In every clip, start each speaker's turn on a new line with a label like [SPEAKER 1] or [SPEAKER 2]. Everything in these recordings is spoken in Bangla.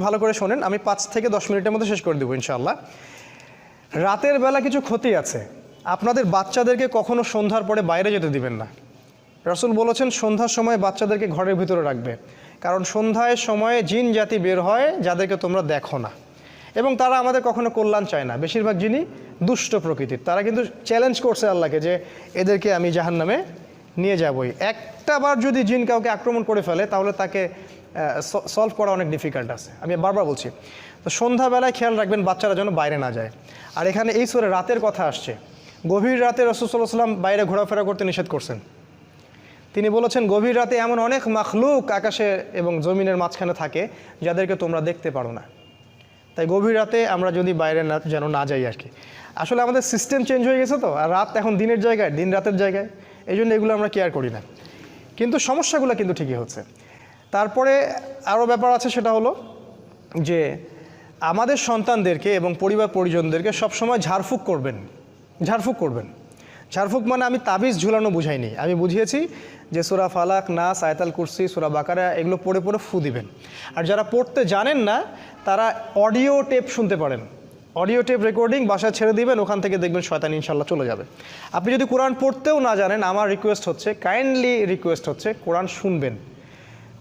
[SPEAKER 1] ভালো করে শোনেন, আমি পাঁচ থেকে দশ মিনিটের মধ্যে শেষ করে দেবো ইনশাল্লাহ রাতের বেলা কিছু ক্ষতি আছে। আপনাদের বাচ্চাদেরকে কখনো সন্ধ্যার পরে বাইরে যেতে দিবেন না। রসুল বলেছেন, সন্ধ্যার সময় বাচ্চাদেরকে ঘরের ভিতরে রাখবে। কারণ সন্ধ্যায় সময়ে জিন জাতি বের হয়, যাদেরকে তোমরা দেখো না। এবং তারা আমাদের কখনো কল্যাণ চায় না। বেশিরভাগ জিনই দুষ্ট প্রকৃতির। তারা কিন্তু চ্যালেঞ্জ করছে আল্লাহকে যে, এদেরকে আমি জাহান নামে নিয়ে যাবই। একটাবার যদি জিন কাউকে আক্রমণ করে ফেলে, তাহলে তাকে সলভ করা অনেক ডিফিকাল্ট আছে। আমি বারবার বলছি, তো সন্ধ্যাবেলায় খেয়াল রাখবেন বাচ্চারা যেন বাইরে না যায়। আর এখানে এই সরে রাতের কথা আসছে। গভীর রাতে রসুল্লাহ বাইরে ঘোরাফেরা করতে নিষেধ করছেন। তিনি বলেছেন, গভীর রাতে এমন অনেক মাখলুক আকাশে এবং জমিনের মাঝখানে থাকে, যাদেরকে তোমরা দেখতে পারো না। তাই গভীর রাতে আমরা যদি বাইরে না, যেন না যাই আর কি। আসলে আমাদের সিস্টেম চেঞ্জ হয়ে গেছে তো। আর রাত এখন দিনের জায়গায়, দিন রাতের জায়গায়। এই জন্য এগুলো আমরা কেয়ার করি না। কিন্তু সমস্যাগুলো কিন্তু ঠিকই হচ্ছে। তারপরে আরও ব্যাপার আছে, সেটা হলো যে আমাদের সন্তানদেরকে এবং পরিবার পরিজনদেরকে সবসময় ঝাড়ফুঁক করবেন। ঝাড়ফুঁক করবেন। ঝাড়ফুঁক মানে আমি তাবিজ ঝুলানো বুঝাইনি। আমি বুঝিয়েছি যে সুরা ফালাক, নাস, আয়তাল কুরসি, সুরা বাকারা এগুলো পড়ে পড়ে ফু দিবেন। আর যারা পড়তে জানেন না, তারা অডিও টেপ শুনতে পারেন। অডিও টেপ রেকর্ডিং বাসায় ছেড়ে দিবেন, ওখান থেকে দেখবেন শয়তান ইনশাল্লাহ চলে যাবে। আপনি যদি কোরআন পড়তেও না জানেন, আমার রিকোয়েস্ট হচ্ছে কাইন্ডলি রিকোয়েস্ট হচ্ছে, কোরআন শুনবেন।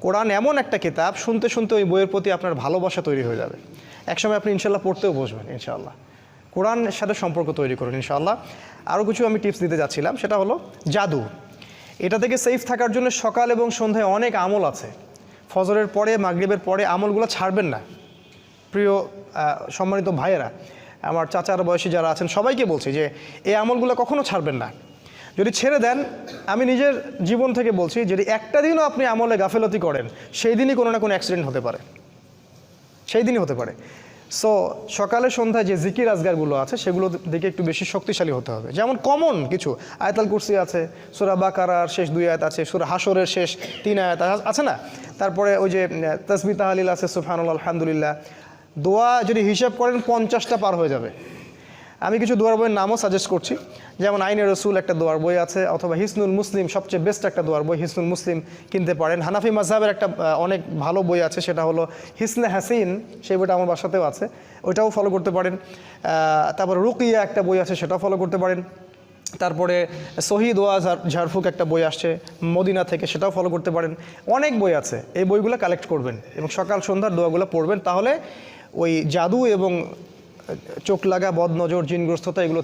[SPEAKER 1] কোরআন এমন একটা কিতাব, শুনতে শুনতে ওই বইয়ের প্রতি আপনার ভালোবাসা তৈরি হয়ে যাবে। একসময় আপনি ইনশাল্লাহ পড়তেও বসবেন ইনশাল্লাহ কোরআনের সাথে সম্পর্ক তৈরি করুন ইনশাল্লাহ আরও কিছু আমি টিপস দিতে যাচ্ছিলাম, সেটা হলো জাদু। এটা থেকে সেফ থাকার জন্য সকাল এবং সন্ধ্যায় অনেক আমল আছে। ফজরের পরে, মাগরিবের পরে আমলগুলো ছাড়বেন না। প্রিয় সম্মানিত ভাইয়েরা, আমার চাচার বয়সী যারা আছেন, সবাইকে বলছি যে এই আমলগুলো কখনো ছাড়বেন না। যদি ছেড়ে দেন, আমি নিজের জীবন থেকে বলছি, যদি একটা দিনও আপনি আমলে গাফেলতি করেন, সেই দিনই কোনো না কোনো অ্যাক্সিডেন্ট হতে পারে। সেই দিনই হতে পারে। সো সকালে সন্ধ্যায় যে জিকির আজগারগুলো আছে, সেগুলো দিকে একটু বেশি শক্তিশালী হতে হবে। যেমন কমন কিছু, আয়তাল কুরসি আছে, সুরা বাকারার শেষ দুই আয়াত আছে, সুরা হাসরের শেষ তিন আয়াত আছে না? তারপরে ওই যে তসবি তাহালিল আছে সুফানুল আলহামদুলিল্লাহ। দোয়া যদি হিসাব করেন পঞ্চাশটা পার হয়ে যাবে। আমি কিছু দোয়ার বইয়ের নামও সাজেস্ট করছি। যেমন আইনে রসুল একটা দোয়ার বই আছে, অথবা হিসনুল মুসলিম, সবচেয়ে বেস্ট একটা দোয়ার বই হিসনুল মুসলিম কিনতে পারেন। হানাফি মাঝহাবের একটা অনেক ভালো বই আছে, সেটা হলো হিসনে হাসিন, সেই বইটা আমার বাসাতেও আছে। ওইটাও ফলো করতে পারেন। তারপর রুকিয়া একটা বই আছে, সেটাও ফলো করতে পারেন। তারপরে ওয়াজ আর ঝাড়ফুক একটা বই আসছে, মদিনা থেকে, সেটাও ফলো করতে পারেন। অনেক বই আছে, এই বইগুলো কালেক্ট করবেন এবং সকাল সন্ধ্যার দোয়াগুলো পড়বেন। তাহলে ওই জাদু এবং চোখ লাগা বদ নজর জিনগ্রস্ততা এগুলো